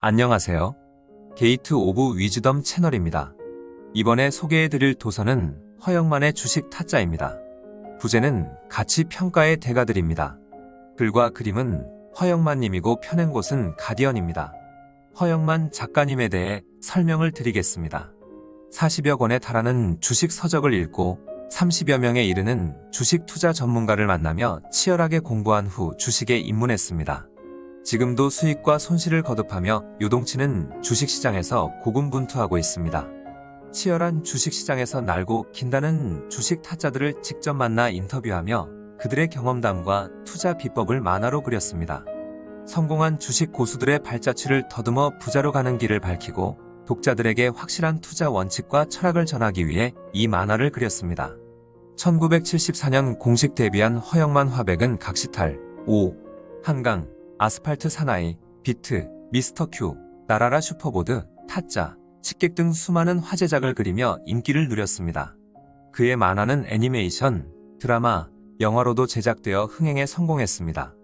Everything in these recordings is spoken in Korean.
안녕하세요. 게이트 오브 위즈덤 채널입니다. 이번에 소개해드릴 도서는 허영만의 주식 타짜입니다. 부제는 가치 평가의 대가들입니다. 글과 그림은 허영만님이고 펴낸 곳은 가디언입니다. 허영만 작가님에 대해 설명을 드리겠습니다. 40여 권에 달하는 주식 서적을 읽고 30여 명에 이르는 주식 투자 전문가를 만나며 치열하게 공부한 후 주식에 입문했습니다. 지금도 수익과 손실을 거듭하며 요동치는 주식시장에서 고군분투하고 있습니다. 치열한 주식시장에서 날고 긴다는 주식 타짜들을 직접 만나 인터뷰하며 그들의 경험담과 투자 비법을 만화로 그렸습니다. 성공한 주식 고수들의 발자취를 더듬어 부자로 가는 길을 밝히고 독자들에게 확실한 투자 원칙과 철학을 전하기 위해 이 만화를 그렸습니다. 1974년 공식 데뷔한 허영만 화백은 각시탈, 오, 한강, 아스팔트 사나이, 비트, 미스터 큐, 나라라 슈퍼보드, 타짜, 식객 등 수많은 화제작을 그리며 인기를 누렸습니다. 그의 만화는 애니메이션, 드라마, 영화로도 제작되어 흥행에 성공했습니다.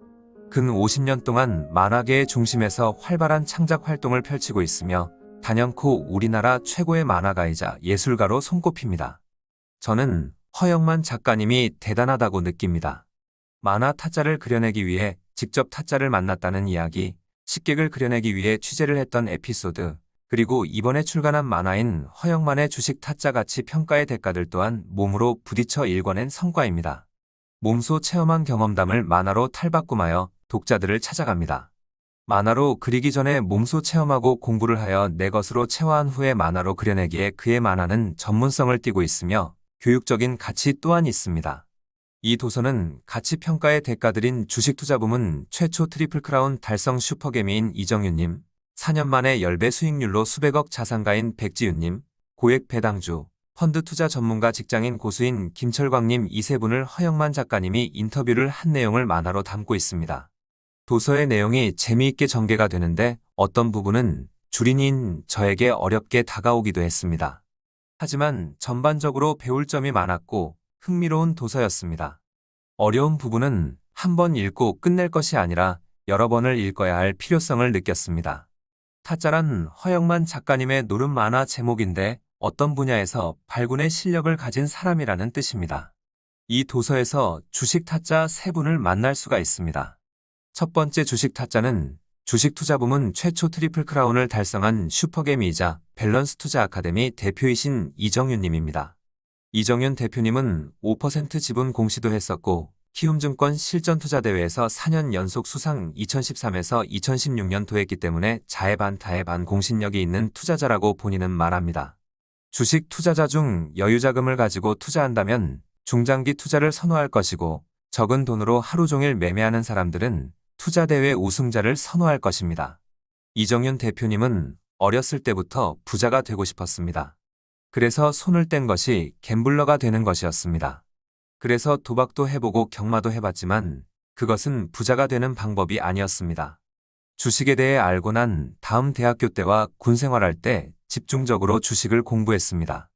근 50년 동안 만화계의 중심에서 활발한 창작 활동을 펼치고 있으며 단연코 우리나라 최고의 만화가이자 예술가로 손꼽힙니다. 저는 허영만 작가님이 대단하다고 느낍니다. 만화 타짜를 그려내기 위해 직접 타짜를 만났다는 이야기, 식객을 그려내기 위해 취재를 했던 에피소드, 그리고 이번에 출간한 만화인 허영만의 주식 타짜 가치 평가의 대가들 또한 몸으로 부딪혀 일궈낸 성과입니다. 몸소 체험한 경험담을 만화로 탈바꿈하여 독자들을 찾아갑니다. 만화로 그리기 전에 몸소 체험하고 공부를 하여 내 것으로 체화한 후에 만화로 그려내기에 그의 만화는 전문성을 띠고 있으며 교육적인 가치 또한 있습니다. 이 도서는 가치 평가의 대가들인 주식 투자 부문 최초 트리플 크라운 달성 슈퍼개미인 이정윤님, 4년 만에 10배 수익률로 수백억 자산가인 백지윤님, 고액 배당주, 펀드 투자 전문가 직장인 고수인 김철광님 이세 분을 허영만 작가님이 인터뷰를 한 내용을 만화로 담고 있습니다. 도서의 내용이 재미있게 전개가 되는데 어떤 부분은 주린이인 저에게 어렵게 다가오기도 했습니다. 하지만 전반적으로 배울 점이 많았고 흥미로운 도서였습니다. 어려운 부분은 한 번 읽고 끝낼 것이 아니라 여러 번을 읽어야 할 필요성을 느꼈습니다. 타짜란 허영만 작가님의 노름 만화 제목인데 어떤 분야에서 발군의 실력을 가진 사람이라는 뜻입니다. 이 도서에서 주식 타짜 세 분을 만날 수가 있습니다. 첫 번째 주식 타짜는 주식 투자 부문 최초 트리플 크라운을 달성한 슈퍼게임이자 밸런스 투자 아카데미 대표이신 이정윤 님입니다. 이정윤 대표님은 5% 지분 공시도 했었고 키움증권 실전투자대회에서 4년 연속 수상 2013에서 2016년 도 했기 때문에 자의 반 타의 반 공신력이 있는 투자자라고 본인은 말합니다. 주식 투자자 중 여유자금을 가지고 투자한다면 중장기 투자를 선호할 것이고 적은 돈으로 하루 종일 매매하는 사람들은 투자대회 우승자를 선호할 것입니다. 이정윤 대표님은 어렸을 때부터 부자가 되고 싶었습니다. 그래서 손을 뗀 것이 갬블러가 되는 것이었습니다. 그래서 도박도 해보고 경마도 해봤지만 그것은 부자가 되는 방법이 아니었습니다. 주식에 대해 알고 난 다음 대학교 때와 군 생활할 때 집중적으로 주식을 공부했습니다.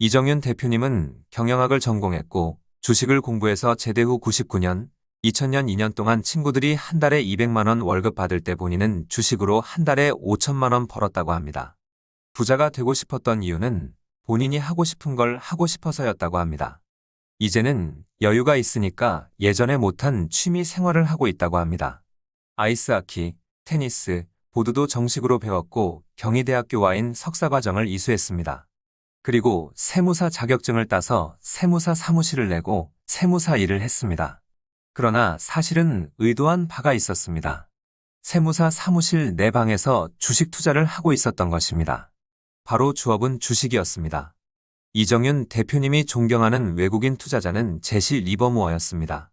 이정윤 대표님은 경영학을 전공했고 주식을 공부해서 제대 후 99년, 2000년 2년 동안 친구들이 한 달에 200만 원 월급 받을 때 본인은 주식으로 한 달에 5천만 원 벌었다고 합니다. 부자가 되고 싶었던 이유는 본인이 하고 싶은 걸 하고 싶어서였다고 합니다. 이제는 여유가 있으니까 예전에 못한 취미 생활을 하고 있다고 합니다. 아이스하키, 테니스, 보드도 정식으로 배웠고 경희대학교 와인 석사과정을 이수했습니다. 그리고 세무사 자격증을 따서 세무사 사무실을 내고 세무사 일을 했습니다. 그러나 사실은 의도한 바가 있었습니다. 세무사 사무실 내 방에서 주식 투자를 하고 있었던 것입니다. 바로 주업은 주식이었습니다. 이정윤 대표님이 존경하는 외국인 투자자는 제시 리버무어였습니다.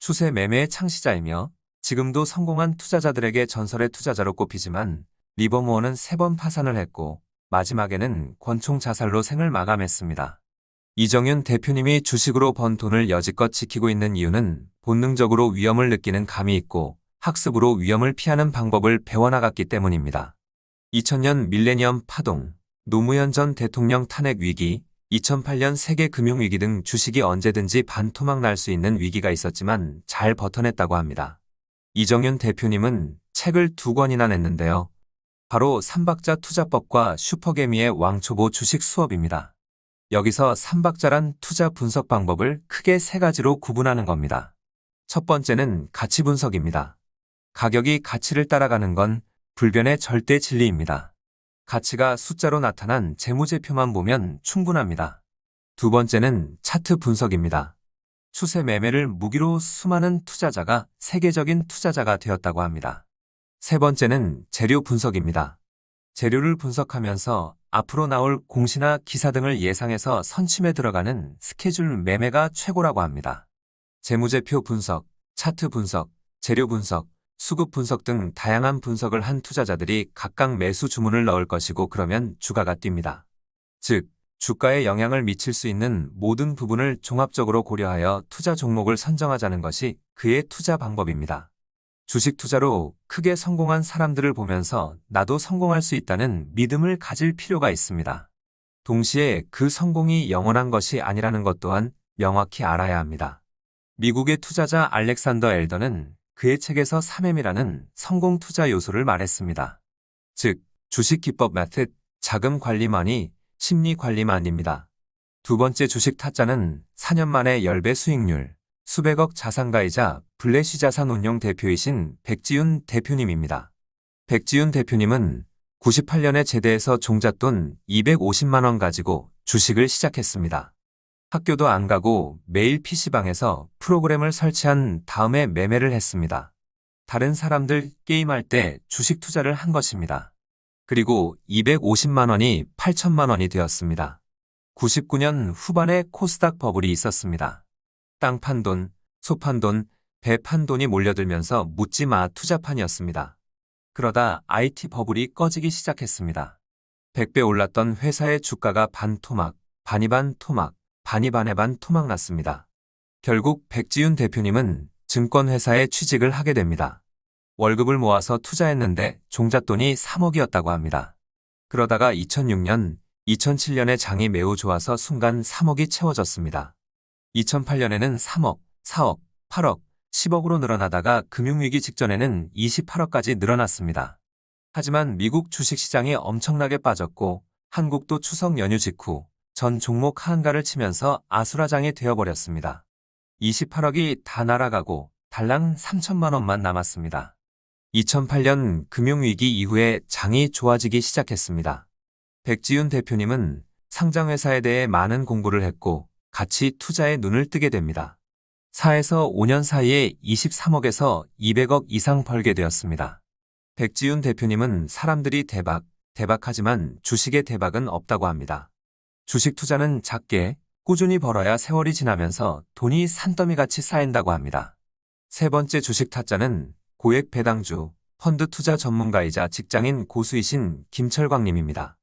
추세 매매의 창시자이며 지금도 성공한 투자자들에게 전설의 투자자로 꼽히지만 리버무어는 세 번 파산을 했고 마지막에는 권총 자살로 생을 마감했습니다. 이정윤 대표님이 주식으로 번 돈을 여지껏 지키고 있는 이유는 본능적으로 위험을 느끼는 감이 있고 학습으로 위험을 피하는 방법을 배워나갔기 때문입니다. 2000년 밀레니엄 파동, 노무현 전 대통령 탄핵 위기, 2008년 세계 금융위기 등 주식이 언제든지 반토막 날 수 있는 위기가 있었지만 잘 버텨냈다고 합니다. 이정윤 대표님은 책을 두 권이나 냈는데요. 바로 삼박자 투자법과 슈퍼개미의 왕초보 주식 수업입니다. 여기서 삼박자란 투자 분석 방법을 크게 세 가지로 구분하는 겁니다. 첫 번째는 가치 분석입니다. 가격이 가치를 따라가는 건 불변의 절대 진리입니다. 가치가 숫자로 나타난 재무제표만 보면 충분합니다. 두 번째는 차트 분석입니다. 추세 매매를 무기로 수많은 투자자가 세계적인 투자자가 되었다고 합니다. 세 번째는 재료 분석입니다. 재료를 분석하면서 앞으로 나올 공시나 기사 등을 예상해서 선침에 들어가는 스케줄 매매가 최고라고 합니다. 재무제표 분석, 차트 분석, 재료 분석, 수급 분석 등 다양한 분석을 한 투자자들이 각각 매수 주문을 넣을 것이고 그러면 주가가 뜁니다. 즉, 주가에 영향을 미칠 수 있는 모든 부분을 종합적으로 고려하여 투자 종목을 선정하자는 것이 그의 투자 방법입니다. 주식 투자로 크게 성공한 사람들을 보면서 나도 성공할 수 있다는 믿음을 가질 필요가 있습니다. 동시에 그 성공이 영원한 것이 아니라는 것 또한 명확히 알아야 합니다. 미국의 투자자 알렉산더 엘더는 그의 책에서 3M이라는 성공 투자 요소를 말했습니다. 즉, 주식 기법 메թ드, 자금 관리만이 심리 관리만입니다. 두 번째 주식 타짜는 4년 만에 10배 수익률, 수백억 자산가이자 블래시 자산 운용 대표이신 백지윤 대표님입니다. 백지윤 대표님은 98년에 제대해서 종잣돈 250만 원 가지고 주식을 시작했습니다. 학교도 안 가고 매일 PC방에서 프로그램을 설치한 다음에 매매를 했습니다. 다른 사람들 게임할 때 주식 투자를 한 것입니다. 그리고 250만 원이 8천만 원이 되었습니다. 99년 후반에 코스닥 버블이 있었습니다. 땅 판 돈, 소 판 돈, 배 판 돈이 몰려들면서 묻지마 투자판이었습니다. 그러다 IT 버블이 꺼지기 시작했습니다. 100배 올랐던 회사의 주가가 반토막, 반이 반 토막, 반이 반에 반 토막 났습니다. 결국 백지윤 대표님은 증권회사에 취직을 하게 됩니다. 월급을 모아서 투자했는데 종잣돈이 3억이었다고 합니다. 그러다가 2006년, 2007년에 장이 매우 좋아서 순간 3억이 채워졌습니다. 2008년에는 3억, 4억, 8억, 10억으로 늘어나다가 금융위기 직전에는 28억까지 늘어났습니다. 하지만 미국 주식시장이 엄청나게 빠졌고 한국도 추석 연휴 직후 전 종목 한가를 치면서 아수라장이 되어버렸습니다. 28억이 다 날아가고 달랑 3천만 원만 남았습니다. 2008년 금융위기 이후에 장이 좋아지기 시작했습니다. 백지윤 대표님은 상장회사에 대해 많은 공부를 했고 같이 투자에 눈을 뜨게 됩니다. 4에서 5년 사이에 23억에서 200억 이상 벌게 되었습니다. 백지윤 대표님은 사람들이 대박, 대박하지만 주식의 대박은 없다고 합니다. 주식 투자는 작게 꾸준히 벌어야 세월이 지나면서 돈이 산더미 같이 쌓인다고 합니다. 세 번째 주식 타짜는 고액 배당주, 펀드 투자 전문가이자 직장인 고수이신 김철광님입니다.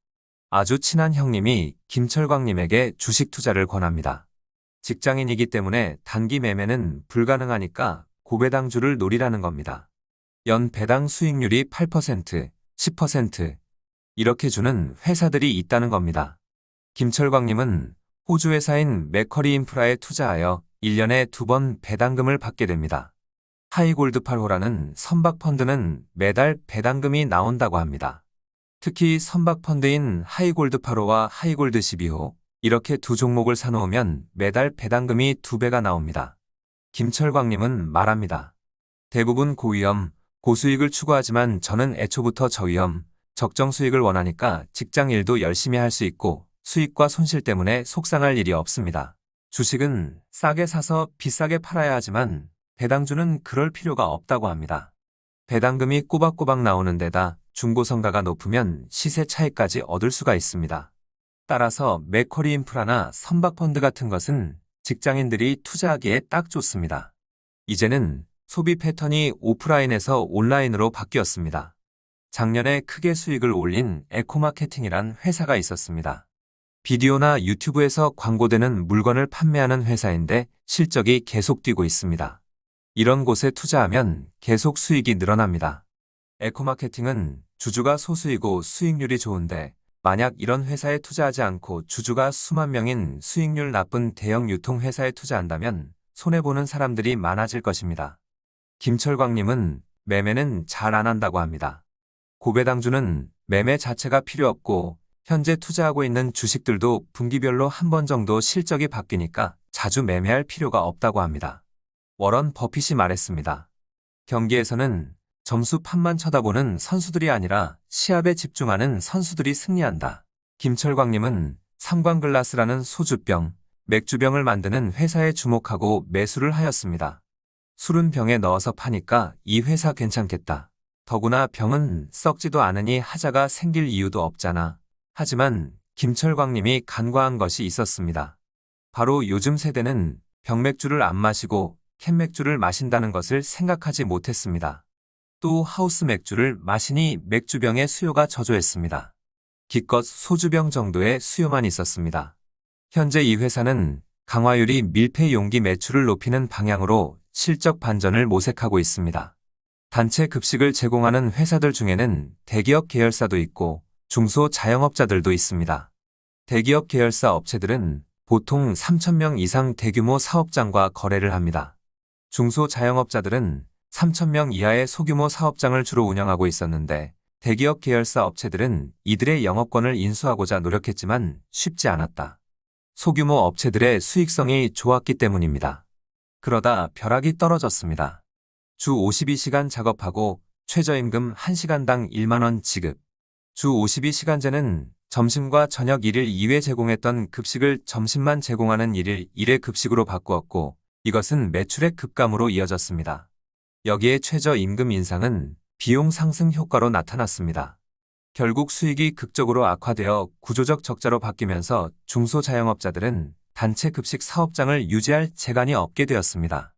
아주 친한 형님이 김철광님에게 주식 투자를 권합니다. 직장인이기 때문에 단기 매매는 불가능하니까 고배당주를 노리라는 겁니다. 연 배당 수익률이 8%, 10% 이렇게 주는 회사들이 있다는 겁니다. 김철광님은 호주 회사인 맥커리 인프라에 투자하여 1년에 두 번 배당금을 받게 됩니다. 하이골드 8호라는 선박펀드는 매달 배당금이 나온다고 합니다. 특히 선박펀드인 하이골드 8호와 하이골드 12호 이렇게 두 종목을 사놓으면 매달 배당금이 두 배가 나옵니다. 김철광님은 말합니다. 대부분 고위험, 고수익을 추구하지만 저는 애초부터 저위험, 적정 수익을 원하니까 직장 일도 열심히 할 수 있고 수익과 손실 때문에 속상할 일이 없습니다. 주식은 싸게 사서 비싸게 팔아야 하지만 배당주는 그럴 필요가 없다고 합니다. 배당금이 꼬박꼬박 나오는 데다 중고성가가 높으면 시세 차익까지 얻을 수가 있습니다. 따라서 맥커리 인프라나 선박펀드 같은 것은 직장인들이 투자하기에 딱 좋습니다. 이제는 소비 패턴이 오프라인에서 온라인으로 바뀌었습니다. 작년에 크게 수익을 올린 에코마케팅이란 회사가 있었습니다. 비디오나 유튜브에서 광고되는 물건을 판매하는 회사인데 실적이 계속 뛰고 있습니다. 이런 곳에 투자하면 계속 수익이 늘어납니다. 에코마케팅은 주주가 소수이고 수익률이 좋은데 만약 이런 회사에 투자하지 않고 주주가 수만 명인 수익률 나쁜 대형 유통회사에 투자한다면 손해보는 사람들이 많아질 것입니다. 김철광님은 매매는 잘 안 한다고 합니다. 고배당주는 매매 자체가 필요 없고 현재 투자하고 있는 주식들도 분기별로 한 번 정도 실적이 바뀌니까 자주 매매할 필요가 없다고 합니다. 워런 버핏이 말했습니다. 경기에서는 점수판만 쳐다보는 선수들이 아니라 시합에 집중하는 선수들이 승리한다. 김철광님은 삼광글라스라는 소주병, 맥주병을 만드는 회사에 주목하고 매수를 하였습니다. 술은 병에 넣어서 파니까 이 회사 괜찮겠다. 더구나 병은 썩지도 않으니 하자가 생길 이유도 없잖아. 하지만 김철광님이 간과한 것이 있었습니다. 바로 요즘 세대는 병맥주를 안 마시고 캔맥주를 마신다는 것을 생각하지 못했습니다. 또 하우스 맥주를 마시니 맥주병의 수요가 저조했습니다. 기껏 소주병 정도의 수요만 있었습니다. 현재 이 회사는 강화유리 밀폐 용기 매출을 높이는 방향으로 실적 반전을 모색하고 있습니다. 단체 급식을 제공하는 회사들 중에는 대기업 계열사도 있고 중소 자영업자들도 있습니다. 대기업 계열사 업체들은 보통 3,000명 이상 대규모 사업장과 거래를 합니다. 중소 자영업자들은 3,000명 이하의 소규모 사업장을 주로 운영하고 있었는데 대기업 계열사 업체들은 이들의 영업권을 인수하고자 노력했지만 쉽지 않았다. 소규모 업체들의 수익성이 좋았기 때문입니다. 그러다 벼락이 떨어졌습니다. 주 52시간 작업하고 최저임금 1시간당 1만원 지급. 주 52시간제는 점심과 저녁 1일 2회 제공했던 급식을 점심만 제공하는 1일 1회 급식으로 바꾸었고 이것은 매출의 급감으로 이어졌습니다. 여기에 최저임금 인상은 비용 상승 효과로 나타났습니다. 결국 수익이 극적으로 악화되어 구조적 적자로 바뀌면서 중소자영업자들은 단체 급식 사업장을 유지할 재간이 없게 되었습니다.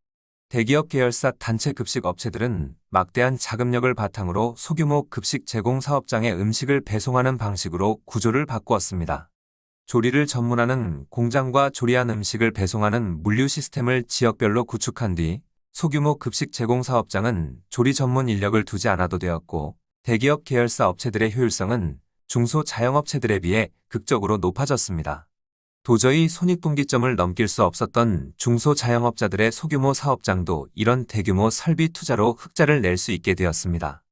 대기업 계열사 단체 급식 업체들은 막대한 자금력을 바탕으로 소규모 급식 제공 사업장에 음식을 배송하는 방식으로 구조를 바꾸었습니다. 조리를 전문하는 공장과 조리한 음식을 배송하는 물류 시스템을 지역별로 구축한 뒤 소규모 급식 제공 사업장은 조리 전문 인력을 두지 않아도 되었고 대기업 계열사 업체들의 효율성은 중소 자영업체들에 비해 극적으로 높아졌습니다. 도저히 손익분기점을 넘길 수 없었던 중소 자영업자들의 소규모 사업장도 이런 대규모 설비 투자로 흑자를 낼 수 있게 되었습니다.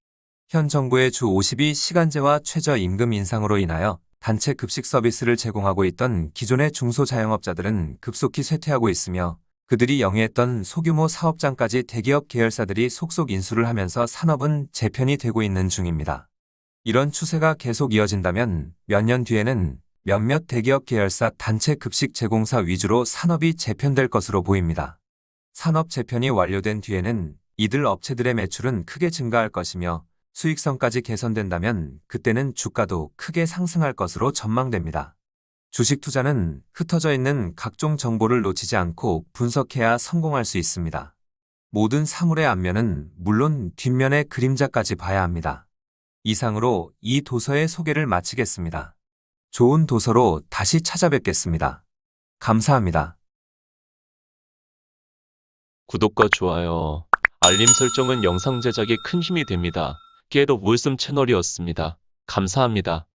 현 정부의 주 52시간제와 최저임금 인상으로 인하여 단체 급식 서비스를 제공하고 있던 기존의 중소 자영업자들은 급속히 쇠퇴하고 있으며 그들이 영위했던 소규모 사업장까지 대기업 계열사들이 속속 인수를 하면서 산업은 재편이 되고 있는 중입니다. 이런 추세가 계속 이어진다면 몇 년 뒤에는 몇몇 대기업 계열사 단체 급식 제공사 위주로 산업이 재편될 것으로 보입니다. 산업 재편이 완료된 뒤에는 이들 업체들의 매출은 크게 증가할 것이며 수익성까지 개선된다면 그때는 주가도 크게 상승할 것으로 전망됩니다. 주식 투자는 흩어져 있는 각종 정보를 놓치지 않고 분석해야 성공할 수 있습니다. 모든 사물의 앞면은 물론 뒷면의 그림자까지 봐야 합니다. 이상으로 이 도서의 소개를 마치겠습니다. 좋은 도서로 다시 찾아뵙겠습니다. 감사합니다. 구독과 좋아요, 알림 설정은 영상 제작에 큰 힘이 됩니다. 깨도 물씀 채널이었습니다. 감사합니다.